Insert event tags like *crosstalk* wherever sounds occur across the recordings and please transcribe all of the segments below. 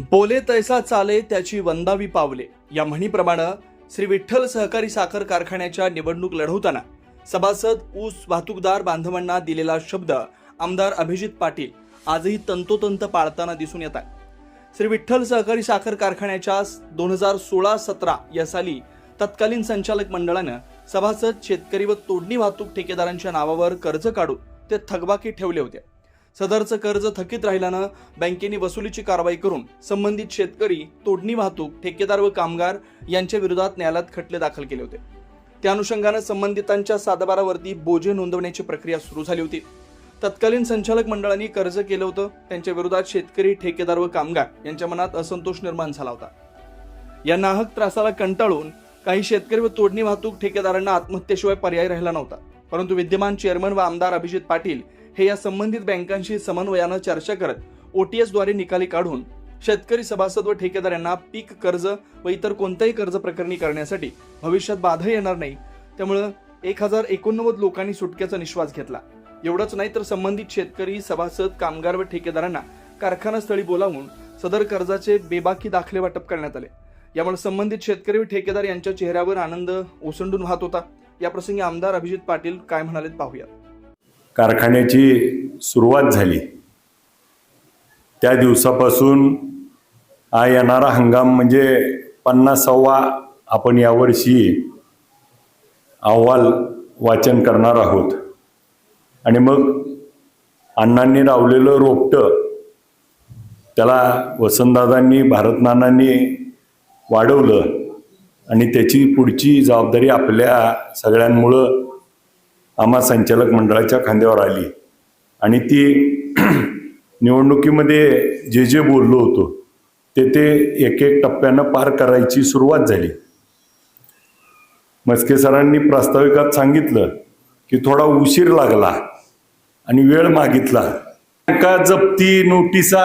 बोले तैसा चाले त्याची वंदावी पावले. या म्हणीप्रमाणे श्री विठ्ठल सहकारी साखर कारखान्याच्या निवडणूक लढवताना सभासद ऊस वाहतूकदार बांधवांना दिलेला शब्द आमदार अभिजित पाटील आजही तंतोतंत पाळताना दिसून येत आहे. श्री विठ्ठल सहकारी साखर कारखान्याच्या दोन हजार सोळा सतरा या साली तत्कालीन संचालक मंडळानं सभासद शेतकरी व तोडणी वाहतूक ठेकेदारांच्या नावावर कर्ज काढून ते थकबाकी ठेवले होते. सदरचं कर्ज थकीत राहिल्यानं बँकेने वसुलीची कारवाई करून संबंधित शेतकरी तोडणी वाहतूक ठेकेदार व कामगार यांच्या विरोधात न्यायालयात खटले दाखल केले होते. त्या अनुषंगानं संबंधितांच्या सातबारावरती बोजे नोंदवण्याची प्रक्रिया सुरू झाली होती. तत्कालीन संचालक मंडळांनी कर्ज केलं होतं. त्यांच्या विरोधात शेतकरी ठेकेदार व कामगार यांच्या मनात असंतोष निर्माण झाला होता. या नाहक त्रासाला कंटाळून काही शेतकरी व तोडणी वाहतूक ठेकेदारांना आत्महत्येशिवाय पर्याय राहिला नव्हता. परंतु विद्यमान चेअरमन व आमदार अभिजित पाटील हे या संबंधित बँकांशी समन्वयानं चर्चा करत ओटीएसद्वारे निकाली काढून शेतकरी सभासद व ठेकेदार यांना पीक कर्ज व इतर कोणत्याही कर्ज प्रकरणी करण्यासाठी भविष्यात बाधा येणार नाही. त्यामुळं एक हजार एकोणनव्वद लोकांनी सुटक्याचा निश्वास घेतला. एवढंच नाही तर संबंधित शेतकरी सभासद कामगार व ठेकेदारांना कारखानास्थळी बोलावून सदर कर्जाचे बेबाकी दाखले वाटप करण्यात आले. यामुळे संबंधित शेतकरी व ठेकेदार यांच्या चेहऱ्यावर आनंद ओसंडून वाहत होता. या प्रसंगी आमदार अभिजित पाटील काय म्हणालेत पाहूया कारखान्याची सुरुवात झाली. त्या दिवसापासून हा येणारा हंगाम म्हणजे पन्नासावा आपण यावर्षी अहवाल वाचन करणार आहोत. आणि मग अण्णांनी लावलेलं रोपटं त्याला वसंतदादांनी भारतनानांनी वाढवलं आणि त्याची पुढची जबाबदारी आपल्या सगळ्यांमुळं आम्हा संचालक मंडळाच्या खांद्यावर आली. आणि ती *clears throat* निवडणुकीमध्ये जे जे बोललो होतो ते ते एक एक टप्प्यानं पार करायची सुरुवात झाली. मस्के सरांनी प्रास्ताविकात सांगितलं की थोडा उशीर लागला आणि वेळ मागितला. बँका जप्ती नोटिसा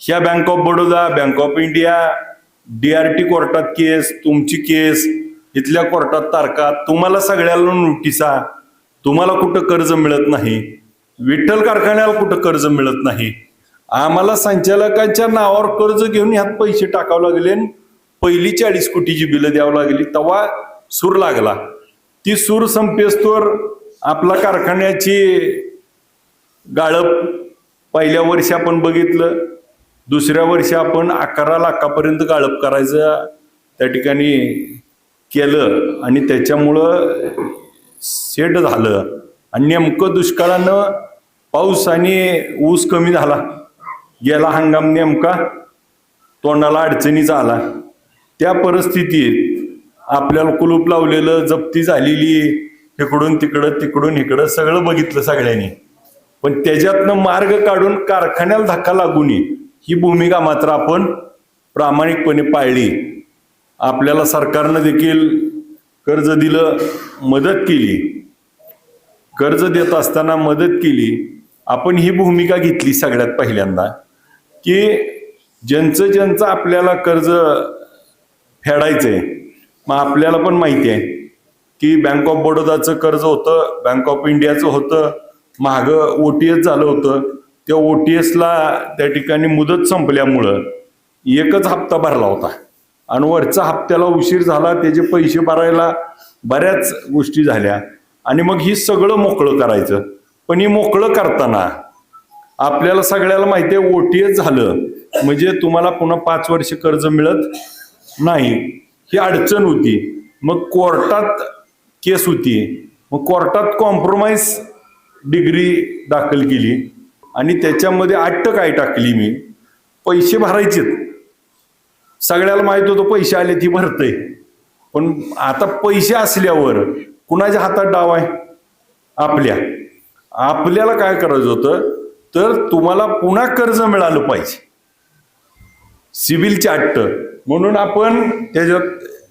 ह्या bank of Baroda bank of India D R T कोर्टात केस तुमची केस इथल्या कोर्टात तारखा तुम्हाला सगळ्याला नोटिसा तुम्हाला कुठं कर्ज मिळत नाही विठ्ठल कारखान्याला कुठं कर्ज मिळत नाही आम्हाला संचालकांच्या नावावर कर्ज घेऊन ह्यात पैसे टाकावं लागले आणि पहिली चाळीस कोटीची बिलं द्यावं लागली. तेव्हा सूर लागला. ती सूर संपेस्तोर आपला कारखान्याची गाळप पहिल्या वर्षी आपण बघितलं दुसऱ्या वर्षी आपण अकरा लाखापर्यंत गाळप करायचं त्या ठिकाणी केलं आणि त्याच्यामुळं सेट झालं आणि नेमकं दुष्काळानं पाऊस आणि ऊस कमी झाला. गेला हंगाम नेमका तोंडाला अडचणीचा आला. त्या परिस्थितीत आपल्याला कुलूप लावलेलं जप्ती झालेली इकडून तिकडं तिकडून इकडं सगळं बघितलं सगळ्यांनी. पण त्याच्यातनं मार्ग काढून कारखान्याला धक्का लागू नये ही भूमिका मात्र आपण प्रामाणिकपणे पाळली. आपल्याला सरकारनं देखील कर्ज दिलं मदत केली. कर्ज देत असताना मदत केली. आपण ही भूमिका घेतली सगळ्यात पहिल्यांदा की ज्यांचं ज्यांचं आपल्याला कर्ज फेडायचं आहे मग आपल्याला पण माहिती आहे की बँक ऑफ बडोदाचं कर्ज होतं बँक ऑफ इंडियाचं होतं माग एस झालं होतं. त्या ओटीएसला त्या ठिकाणी मुदत संपल्यामुळं एकच हप्ता भरला होता. आणि वरचा हप्त्याला उशीर झाला त्याचे पैसे भरायला बऱ्याच गोष्टी झाल्या. आणि मग ही सगळं मोकळं करायचं. पण ही मोकळं करताना आपल्याला सगळ्याला माहिती आहे ओटीएच झालं. म्हणजे तुम्हाला पुन्हा पाच वर्ष कर्ज मिळत नाही. ही अडचण होती. मग कोर्टात केस होती. मग कोर्टात कॉम्प्रोमाइज डिग्री दाखल केली. आणि त्याच्यामध्ये अट्ट काय टाकली मी. पैसे भरायचेत. सगळ्याला माहीत होतं पैसे आले ती भरते. पण आता पैसे असल्यावर कुणाच्या हातात डाव आहे? आपल्या. आपल्याला काय करायचं होतं? तर तुम्हाला पुन्हा कर्ज मिळालं पाहिजे. सिबिलची अट्ट. म्हणून आपण त्याच्यात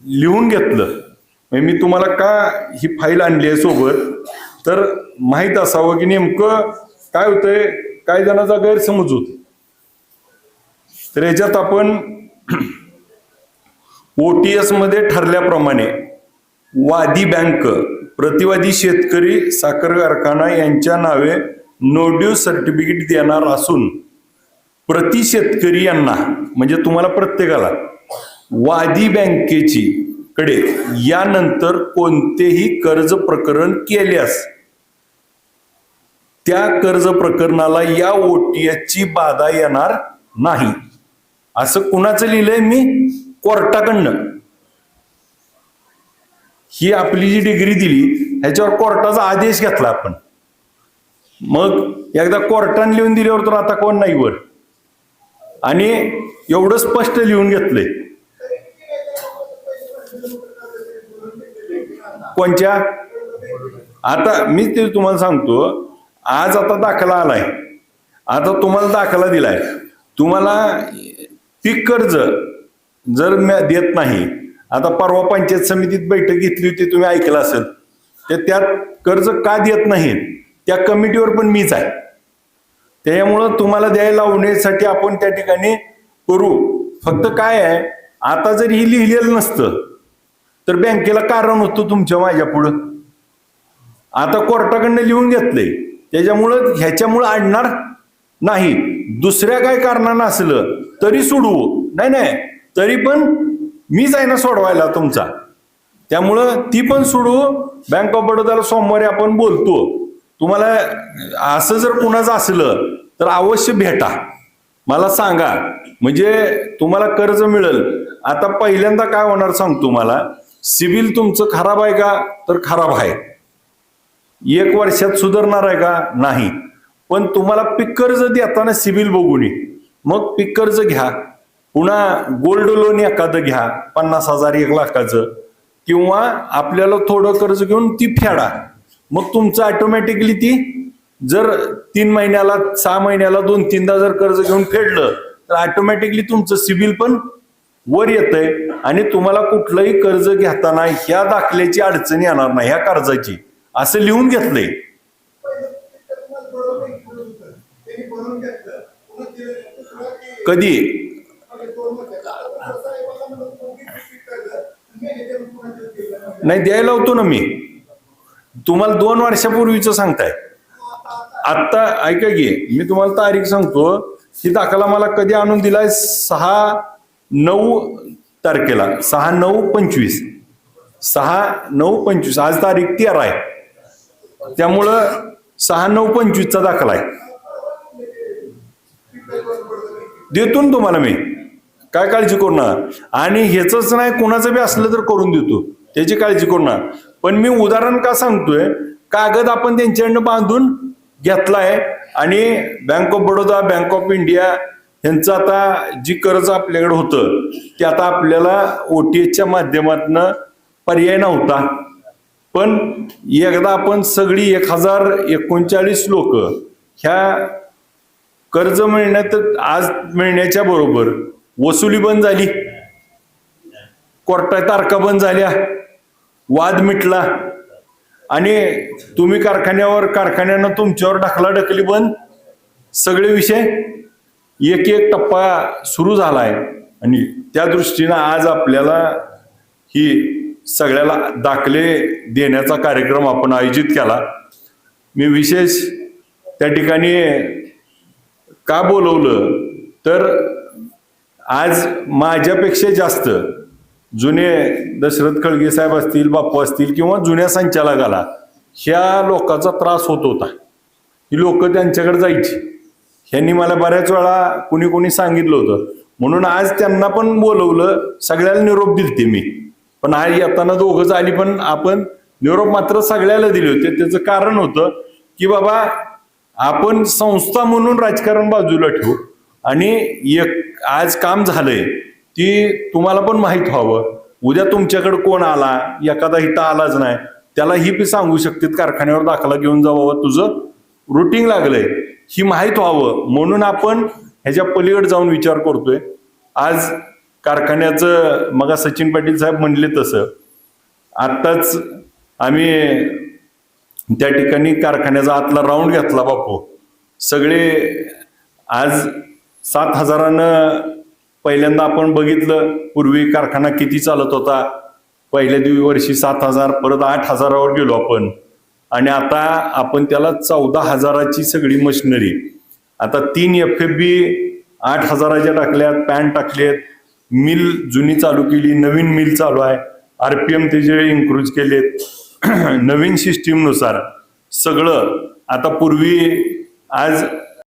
लिहून घेतलं. म्हणजे मी तुम्हाला का ही फाईल आणली आहे सोबत? तर माहीत असावं की नेमकं काय होतंय? काही जणांचा गैरसमज होत. तर याच्यात आपण ओटीएसमध्ये ठरल्याप्रमाणे वादी बँक प्रतिवादी शेतकरी साखर कारखाना यांच्या नावे नोड्यू सर्टिफिकेट देणार असून प्रति शेतकरी यांना म्हणजे तुम्हाला प्रत्येकाला वादी बँकेची कडे यानंतर कोणतेही कर्ज प्रकरण केल्यास त्या कर्ज प्रकरणाला या ओटीएसची बाधा येणार नाही. असं कुणाचं लिहिलंय मी? कोर्टाकडनं. ही आपली जी डिग्री दिली ह्याच्यावर कोर्टाचा आदेश घेतला आपण. मग एकदा कोर्टाने लिहून दिल्यावर तर आता कोण नाही वर. आणि एवढं स्पष्ट लिहून घेतलंय. कोणच्या? आता मी ते तुम्हाला सांगतो आज आता दाखला आलाय. आता तुम्हाला दाखला दिलाय. तुम्हाला पीक कर्ज जर मी देत नाही आता परवा पंचायत समितीत बैठक घेतली होती तुम्ही ऐकलं असेल तर त्यात कर्ज का देत नाहीत त्या कमिटीवर पण मीच आहे. त्यामुळं तुम्हाला द्यायला लावण्यासाठी आपण त्या ठिकाणी करू. फक्त काय आहे आता जर ही लिहिलेलं नसतं तर बँकेला कारण होतं तुमच्या माझ्या पुढं. आता कोर्टाकडनं लिहून घेतलंय. त्याच्यामुळं ह्याच्यामुळं आणणार नाही. दुसऱ्या काय कारणानं असलं तरी सोडवू. नाही नाही. तरी पण मीच आहे ना सोडवायला तुमचा. त्यामुळं ती पण सोडू बँक ऑफ बडोदाला सोमवारी आपण बोलतो. तुम्हाला असं जर कुणाचं असलं तर अवश्य भेटा. मला सांगा. म्हणजे तुम्हाला कर्ज मिळेल. आता पहिल्यांदा काय होणार सांग तुम्हाला. सिबिल तुमचं खराब आहे का? तर खराब आहे. एक वर्षात सुधारणार आहे का? नाही. पण तुम्हाला पीक कर्ज देताना सिबिल बघून मग पीक कर्ज घ्या. पुन्हा गोल्ड लोन एखादं घ्या पन्नास हजार एक लाखाचं. किंवा आपल्याला थोडं कर्ज घेऊन ती फेडा. मग तुमचं ऑटोमॅटिकली ती जर तीन महिन्याला सहा महिन्याला दोन तीनदा जर कर्ज घेऊन फेडलं तर ऑटोमॅटिकली तुमचं सिबिल पण वर येतंय. आणि तुम्हाला कुठलंही कर्ज घेताना ह्या दाखल्याची अडचण येणार नाही ह्या कर्जाची. असं लिहून घेतलंय. कधी? नाही द्यायला होतो ना मी. तुम्हाला दोन वर्षापूर्वीच सांगताय. आत्ता ऐका की मी तुम्हाला तारीख सांगतो. ही दाखला मला कधी आणून दिलाय? सहा नऊ तारखेला. सहा नऊ पंचवीस. सहा नऊ पंचवीस. आज तारीख तेरा आहे. त्यामुळं सहा नऊ पंचवीसचा दाखला आहे. देतो ना तुम्हाला मी. काय काळजी करू नका आणि ह्याच नाही कोणाचं बी असलं तर करून देतो त्याची काळजी करू नका पण मी उदाहरण का सांगतोय? कागद आपण त्यांच्याकडनं बांधून घेतलाय आणि bank of Baroda bank of India यांचं आता जी कर्ज आपल्याकडे होतं ते आता आपल्याला ओटीएसच्या माध्यमातून पर्याय नव्हता. पण एकदा आपण सगळी एक हजार एकोणचाळीस लोक ह्या कर्ज मिळण्यात आज मिळण्याच्या बरोबर वसुली बंद झाली. कोर्टात तारखा बंद झाल्या. वाद मिटला. आणि तुम्ही कारखान्यावर कारखान्यानं तुमच्यावर ढकला ढकली बंद. सगळे विषय एक एक टप्पा सुरू झालाय. आणि त्या दृष्टीनं आज आपल्याला ही सगळ्याला दाखले देण्याचा कार्यक्रम आपण आयोजित केला. मी विशेष त्या ठिकाणी का बोलवलं? तर आज माझ्यापेक्षा जास्त जुने दशरथ खळगे साहेब असतील बाप्पू असतील किंवा जुन्या संचालकाला ह्या लोकांचा त्रास होत होता. ही लोक त्यांच्याकडे जायची. ह्यांनी मला बऱ्याच वेळा कुणी कुणी सांगितलं होतं. म्हणून आज त्यांना पण बोलवलं सगळ्याला निरोप दिलते मी. पण आज येताना दोघंच आली पण आपण निरोप मात्र सगळ्याला दिले होते. त्याचं कारण होतं की बाबा आपण संस्था म्हणून राजकारण बाजूला ठेवू. आणि एक आज काम झालंय ती तुम्हाला पण माहीत व्हावं. उद्या तुमच्याकडे कोण आला एखादा हिता आलाच नाही त्याला ही बी सांगू शकतात कारखान्यावर दाखला घेऊन जावं तुझं रुटीन लागलंय. ही माहीत व्हावं. म्हणून आपण ह्याच्या पलीकडे जाऊन विचार करतोय. आज कारखान्याचं मग सचिन पाटील साहेब म्हणले तसं. आत्ताच आम्ही त्या ठिकाणी कारखान्याचा आतला राऊंड घेतला बापू. सगळे आज सात हजारानं पहिल्यांदा आपण बघितलं पूर्वी कारखाना किती चालत होता. पहिल्या दिवशी वर्षी सात हजार परत आठ हजारावर गेलो आपण. आणि आता आपण त्याला चौदा हजाराची सगळी मशिनरी. आता तीन एफ एफ बी आठ हजाराच्या टाकल्यात पॅन टाकलेत. मिल जुनी चालू केली नवीन मिल चालू आहे. आरपीएम त्याचे इन्क्रूज केलेत. *clears throat* नवीन सिस्टीमनुसार सगळं. आता पूर्वी आज